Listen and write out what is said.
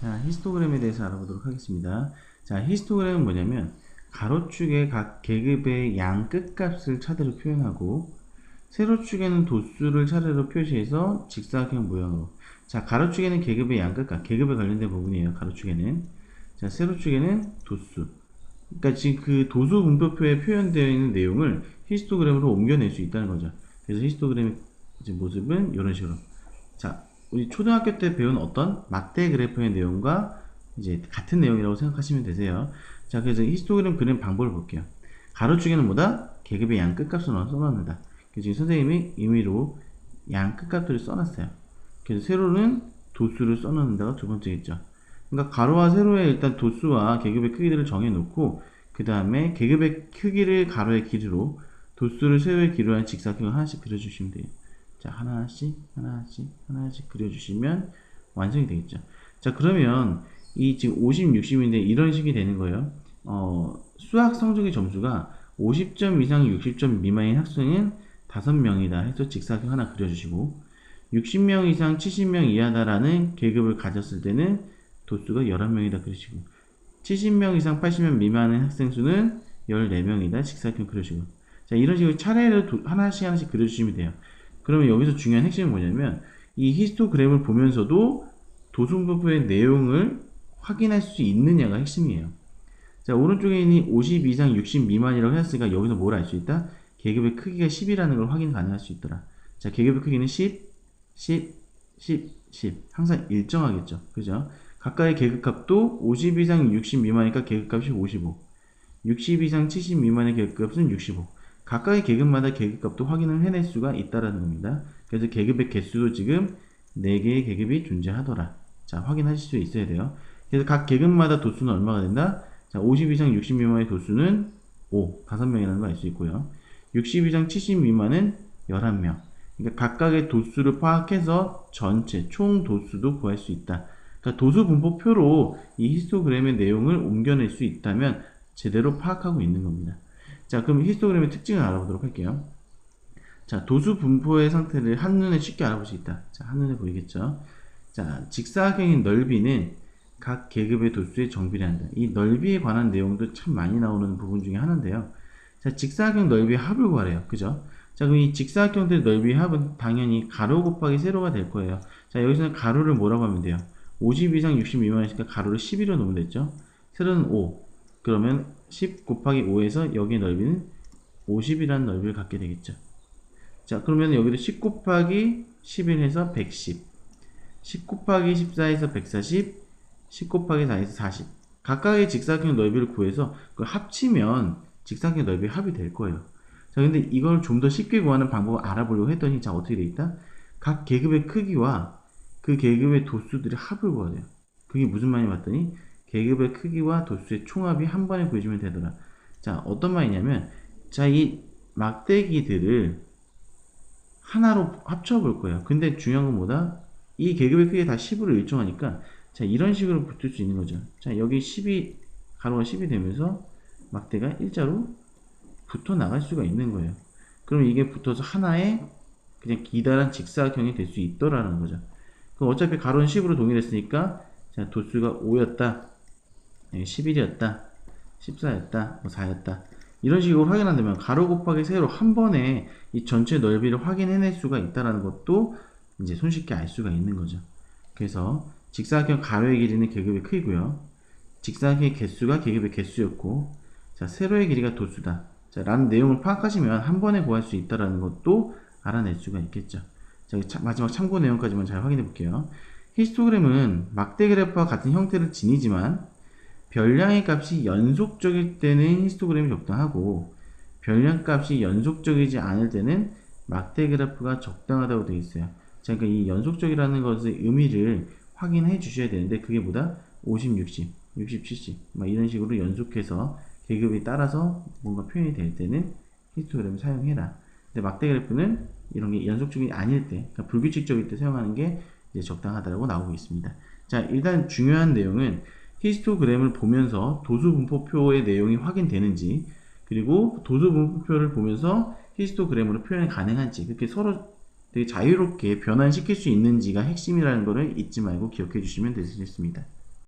자, 히스토그램에 대해서 알아보도록 하겠습니다. 자, 히스토그램은 뭐냐면 가로축의 각 계급의 양 끝값을 차례로 표현하고 세로축에는 도수를 차례로 표시해서 직사각형 모양으로 자, 가로축에는 계급의 양 끝값, 계급에 관련된 부분이에요. 가로축에는 자, 세로축에는 도수 그러니까 지금 그 도수 분표표에 표현되어 있는 내용을 히스토그램으로 옮겨낼 수 있다는 거죠. 그래서 히스토그램의 모습은 이런 식으로 자, 우리 초등학교 때 배운 어떤 막대 그래프의 내용과 이제 같은 내용이라고 생각하시면 되세요. 자, 그래서 히스토그램 그리는 방법을 볼게요. 가로축에는 뭐다? 계급의 양 끝값을 넣어 써놨는다. 그래서 지금 선생님이 임의로 양 끝값들을 써놨어요. 그래서 세로는 도수를 써놓는다가 두 번째겠죠. 그러니까 가로와 세로의 일단 도수와 계급의 크기들을 정해놓고 그 다음에 계급의 크기를 가로의 길이로 도수를 세로의 길이로 한 직사각형을 하나씩 그려주시면 돼요. 자, 하나씩, 하나씩, 하나씩 그려주시면 완성이 되겠죠. 자, 그러면 이 지금 50, 60인데 이런 식이 되는 거예요. 어, 수학 성적의 점수가 50점 이상 60점 미만인 학생은 5명이다 해서 직사각형 하나 그려주시고 60명 이상 70명 이하다라는 계급을 가졌을 때는 도수가 11명이다 그러시고 70명 이상 80명 미만의 학생 수는 14명이다 직사각형 그려주시고 자 이런 식으로 차례로 도- 하나씩 하나씩 그려주시면 돼요 그러면 여기서 중요한 핵심은 뭐냐면 이 히스토그램을 보면서도 도수분포의 내용을 확인할 수 있느냐가 핵심이에요. 자 오른쪽에 있는 50 이상 60 미만이라고 했으니까 여기서 뭘 알 수 있다? 계급의 크기가 10이라는 걸 확인 가능할 수 있더라. 자 계급의 크기는 10 10 10 10 항상 일정하겠죠. 그죠? 각각의 계급값도 50 이상 60 미만이니까 계급값이 55 60 이상 70 미만의 계급값은 65 각각의 계급마다 계급값도 확인을 해낼 수가 있다라는 겁니다 그래서 계급의 개수도 지금 4개의 계급이 존재하더라 자 확인하실 수 있어야 돼요 그래서 각 계급마다 도수는 얼마가 된다? 자, 50 이상 60 미만의 도수는 5, 5명이라는 걸 알 수 있고요. 60 이상 70 미만은 11명. 그러니까 각각의 도수를 파악해서 전체 총 도수도 구할 수 있다. 그러니까 도수 분포표로 이 히스토그램의 내용을 옮겨낼 수 있다면 제대로 파악하고 있는 겁니다. 자, 그럼 히스토그램의 특징을 알아보도록 할게요. 자, 도수 분포의 상태를 한눈에 쉽게 알아볼 수 있다. 자, 한눈에 보이겠죠? 자, 직사각형인 넓이는 각 계급의 도수에 정비례한다. 이 넓이에 관한 내용도 참 많이 나오는 부분 중에 하나인데요. 자, 직사각형 넓이의 합을 구하래요. 그죠? 자, 그럼 이 직사각형들의 넓이의 합은 당연히 가로 곱하기 세로가 될 거예요. 자, 여기서는 가로를 뭐라고 하면 돼요? 50 이상 60 미만이니까 가로를 11로 놓으면 되죠? 세로는 5. 그러면 10 곱하기 5에서 여기의 넓이는 50이라는 넓이를 갖게 되겠죠. 자, 그러면 여기도 10 곱하기 11 해서 110. 10 곱하기 14에서 140. 10 곱하기 4에서 40. 각각의 직사각형 넓이를 구해서 그걸 합치면 직사각형 넓이 합이 될 거예요. 자, 근데 이걸 좀 더 쉽게 구하는 방법을 알아보려고 했더니, 자, 어떻게 돼 있다? 각 계급의 크기와 그 계급의 도수들의 합을 돼요. 그게 무슨 말이 맞더니, 계급의 크기와 도수의 총합이 한 번에 구해주면 되더라. 자, 어떤 말이냐면, 자, 이 막대기들을 하나로 합쳐볼 거예요. 근데 중요한 건 뭐다? 이 계급의 크기가 다 10으로 일정하니까 자 이런 식으로 붙을 수 있는 거죠. 자 여기 10이 가로가 10이 되면서 막대가 일자로 붙어 나갈 수가 있는 거예요. 그럼 이게 붙어서 하나의 그냥 기다란 직사각형이 될 수 있더라는 거죠. 그럼 어차피 가로는 10으로 동일했으니까 자 도수가 5였다, 11이었다, 14였다, 뭐 4였다 이런 식으로 확인한다면 가로 곱하기 세로 한 번에 이 전체 넓이를 확인해낼 수가 있다는 것도 이제 손쉽게 알 수가 있는 거죠. 그래서 직사각형 가로의 길이는 계급의 크기고요. 직사각형의 개수가 계급의 개수였고, 자 세로의 길이가 도수다. 자 라는 내용을 파악하시면 한 번에 구할 수 있다는 것도 알아낼 수가 있겠죠. 자 차- 마지막 참고 내용까지만 잘 확인해 볼게요. 히스토그램은 막대 그래프와 같은 형태를 지니지만 별량의 값이 연속적일 때는 히스토그램이 적당하고 별량 값이 연속적이지 않을 때는 막대 그래프가 적당하다고 되어 있어요. 자, 그러니까 이 연속적이라는 것의 의미를 확인해 주셔야 되는데 그게 뭐다? 50, 60, 60, 70, 막 이런 식으로 연속해서 계급이 따라서 뭔가 표현이 될 때는 히스토그램을 사용해라. 근데 막대 그래프는 이런 게 연속적이 아닐 때, 그러니까 불규칙적일 때 사용하는 게 적당하다고 나오고 있습니다. 자, 일단 중요한 내용은 히스토그램을 보면서 도수 분포표의 내용이 확인되는지, 그리고 도수 분포표를 보면서 히스토그램으로 표현이 가능한지, 그렇게 서로 되게 자유롭게 변환시킬 수 있는지가 핵심이라는 것을 잊지 말고 기억해 주시면 되겠습니다.